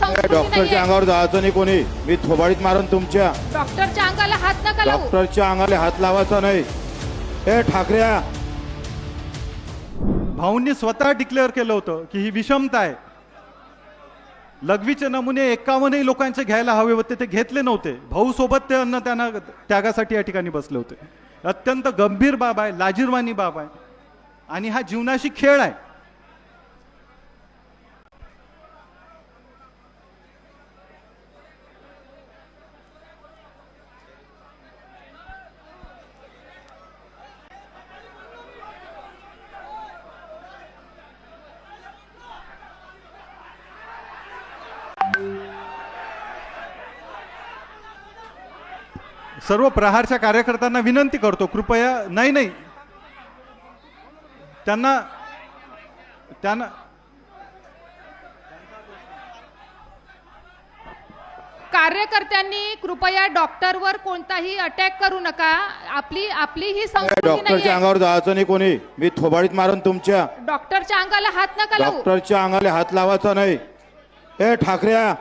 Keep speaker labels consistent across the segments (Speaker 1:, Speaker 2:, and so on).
Speaker 1: डॉक्टरच्या. अंगावर जायचं नाही कोणी. मी थोबाडीत मारून तुमच्या.
Speaker 2: डॉक्टरच्या अंगाला हात नका लावू.
Speaker 1: डॉक्टरच्या अंगाला हात लावायचा नाही. ए ठाकऱ्या.
Speaker 3: भाऊंनी स्वतः डिक्लेअर केलं होतं की ही विषमता आहे. लघवीचे नमुने एकावन्नही लोकांचे घ्यायला हवे होते ते घेतले नव्हते. भाऊ सोबत ते अन्न त्यांना त्यागासाठी या ठिकाणी बसले होते. अत्यंत गंभीर बाब आहे लाजीरवाणी बाब आहे. आणि हा जीवनाशी खेळ आहे. सर्व प्रहारच्या कार्यकर्त्यांना विनंती करतो कृपया नाही नाही. त्यांना त्यांना
Speaker 2: कार्यकर्त्यांनी कृपया डॉक्टरवर कोणताही अटॅक करू नका. आपली आपली ही
Speaker 1: डॉक्टरच्या अंगावर जायचं नाही कोणी. मी थोबाडीत मारून तुमच्या.
Speaker 2: डॉक्टरच्या अंगाला हात नका लावू.
Speaker 1: डॉक्टरच्या अंगाला हात लावायचा नाही. ए ठाकऱ्या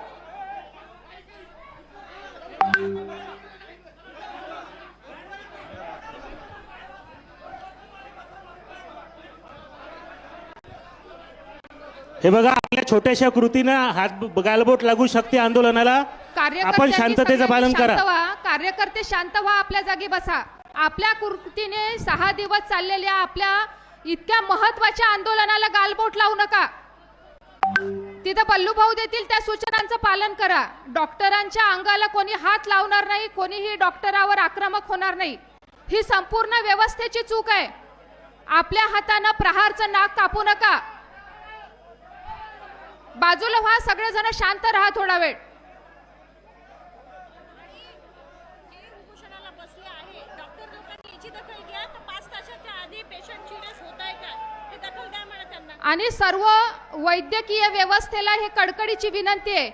Speaker 4: हे बघा आपल्या छोट्याशा कृतीनं हात गालबोट लागू शकते आंदोलनाला. आपण शांततेचं पालन करा.
Speaker 2: कार्यकर्ते शांत व्हा आपल्या जागी बसा. आपल्या कृतीने सहा दिवस चाललेल्या आपल्या इतक्या महत्त्वाच्या आंदोलनाला गालबोट लावू नका. तिथं पल्लू भाऊ देतील त्या सूचनांचं पालन करा. डॉक्टरांच्या अंगाला कोणी हात लावणार नाही कोणीही डॉक्टरावर आक्रमक होणार नाही. ही संपूर्ण व्यवस्थेची चूक आहे. आपल्या हातानं प्रहारचं नाक कापू नका. बाजूला व्हा सगळेजण शांत राहा थोडा वेळ. आणि सर्व वैद्यकीय व्यवस्थेला हे कडकडीची विनंती आहे.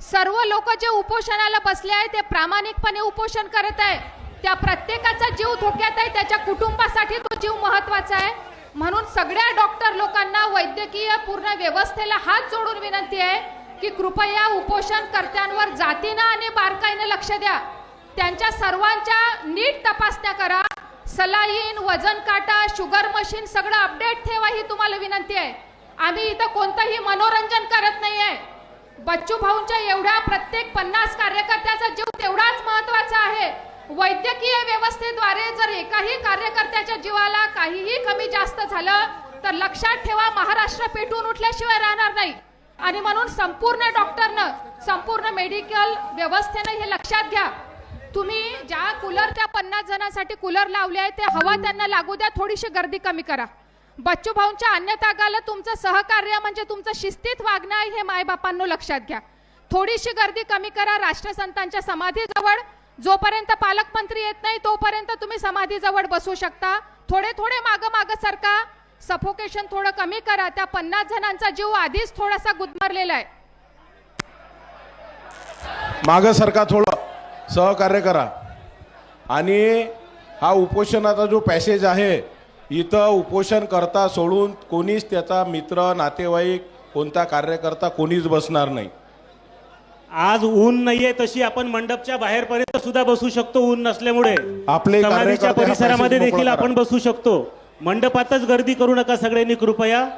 Speaker 2: सर्व लोक जे उपोषणाला बसले आहे ते प्रामाणिकपणे उपोषण करत आहे. त्या प्रत्येकाचा जीव धोक्यात आहे त्याच्या कुटुंबासाठी तो जीव महत्त्वाचा आहे. म्हणून सगळ्या डॉक्टर लोकांना वैद्यकीय पूर्ण व्यवस्थेला हात जोडून विनंती आहे की कृपया उपोषणकर्त्यांवर जातीनं आणि बारकाईनं लक्ष द्या. त्यांच्या सर्वांच्या नीट तपासण्या करा. सलाईन वजन काटा शुगर मशीन सगळं अपडेट ठेवा ही तुम्हाला विनंती आहे. आम्ही इथं कोणतंही मनोरंजन करत नाही आहे बच्चू भाऊंच्या एवढ्या प्रत्येक पन्नास कार्यकर्त्याचा जीव तेवढाच महत्त्वाचा आहे. वैद्यकीय व्यवस्थेद्वारे एकाही कार्यकर्त्याच्या जीवाला काहीही कमी जास्त झालं तर लक्षात ठेवा महाराष्ट्र पेटून उठल्याशिवाय राहणार नाही. आणि म्हणून संपूर्ण डॉक्टरनं संपूर्ण मेडिकल व्यवस्थेनं हे लक्षात घ्या. तुम्ही ज्या कूलर त्या पन्नास जणांसाठी कूलर लावले आहे ते हवा त्यांना लागू द्या थोडीशी गर्दी कमी करा. बच्चू भाऊंच्या अन्यतागाला तुमचं सहकार्य म्हणजे तुमचं शिस्तीत वागणं आहे हे मायबापांनो लक्षात घ्या. थोडीशी गर्दी कमी करा राष्ट्रसंतांच्या समाधीजवळ. जोपर्यंत पालकमंत्री येत नाही तोपर्यंत तुम्ही समाधीजवळ बसू शकता. थोडे थोडे मागं मागं सरका. सफोकेशन थोडं कमी करा. त्या पन्नास जणांचा जीव आधीच थोडासा गुदमरलेला आहे.
Speaker 5: मागं सरका थोडं. सहकार्य करा. आणि हा उपोषणाचा जो पॅसेज आहे इथं उपोषण करता सोडून कोणीच त्याचा मित्र नातेवाईक कोणता कार्यकर्ता कोणीच बसणार नाही.
Speaker 4: आज ऊन नाहीये तशी आपण मंडपच्या बाहेरपर्यंत सुद्धा बसू शकतो ऊन नसल्यामुळे.
Speaker 5: आपले
Speaker 4: समाधीच्या
Speaker 5: कार्यकर्ते हा
Speaker 4: परिसरामध्ये देखील
Speaker 5: मोकळा
Speaker 4: आपण बसू शकतो. मंडपातच गर्दी करू नका सगळ्यांनी कृपया.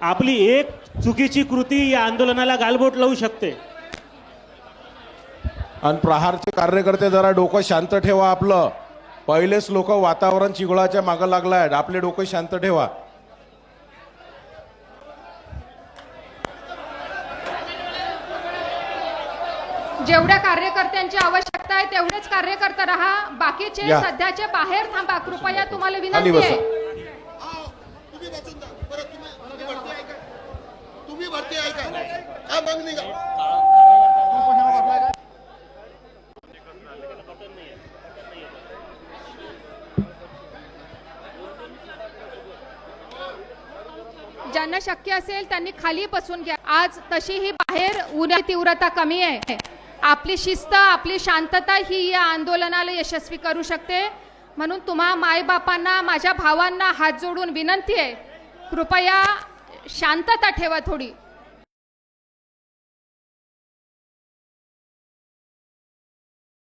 Speaker 4: आपली एक चुकीची कृती या आंदोलनाला गालबोट लावू शकते.
Speaker 5: आणि प्रहारचे कार्यकर्ते जरा डोकं शांत ठेवा आपलं. पहिलेच लोक वातावरण चिघळाच्या मागं लागलं आहे आपले डोकं शांत ठेवा.
Speaker 2: जेवढ्या कार्यकर्त्यांची आवश्यकता आहे तेवढेच कार्यकर्ते राहा. बाकीचे. सध्याचे बाहेर थांबा. कृपया तुम्हाला विनंती आहे.
Speaker 6: तुम्ही बसून जा. बरं तुम्ही तुम्ही भरती आहे का तुम्ही भरती आहे का हा मग निघा.
Speaker 2: ज्यांना शक्य असेल त्यांनी खाली बसून घ्या. आज तशी ही बाहेर उन्हाची तीव्रता कमी आहे. आपली शिस्त आपली शांतता ही या आंदोलनाला यशस्वी करू शकते. म्हणून तुम्हा मायबापांना माझ्या भावांना हात जोडून विनंती आहे. कृपया शांतता ठेवा थोडी.